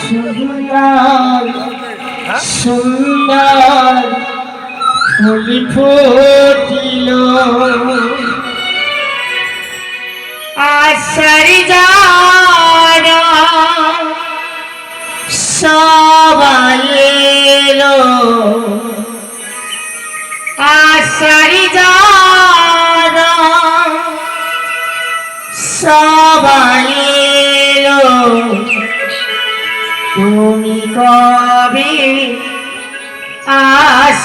সুন্দর সুন্দর ফুলি ফুটিল। আশারি যারা সবাই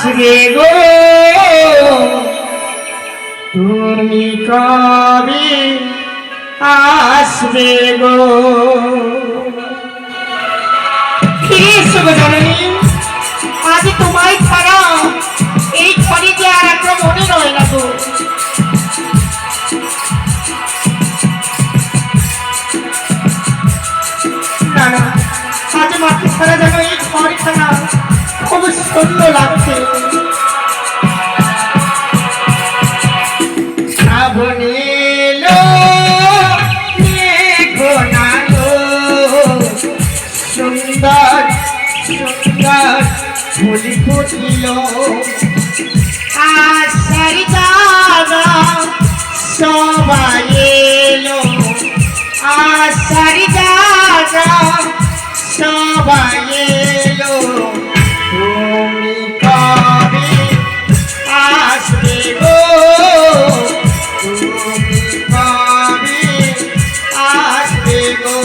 আসবে গো। তুমি কবে আসবে গো? আজ তোমায় ছাড়া এই ঘরে আর একটা মনে রয় না না আজ মাকে ছাড়া যেন এই ঘরখানা খুব সুন্দর লাগছে। ফুটিল আশার জাগা সবাই এলো। আশার জাগা সবাই এলো। তুমি কবে আসবে গো? তুমি কবে আসবে গো?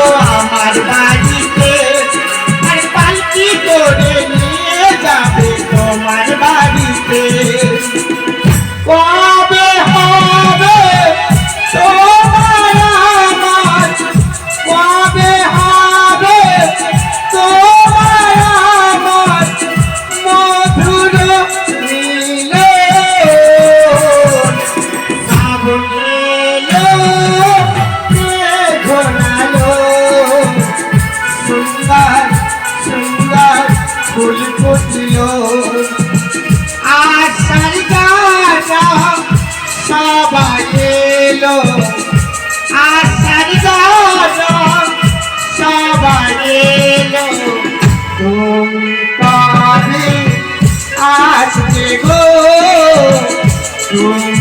গো তুমি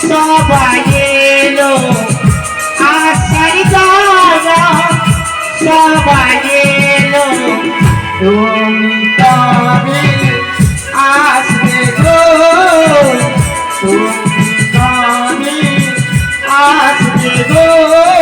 সবাই এলো। আশারি দাদা সবাই এলো। তুমি তবে আসবে গো। তুমি তবে আসবে গো।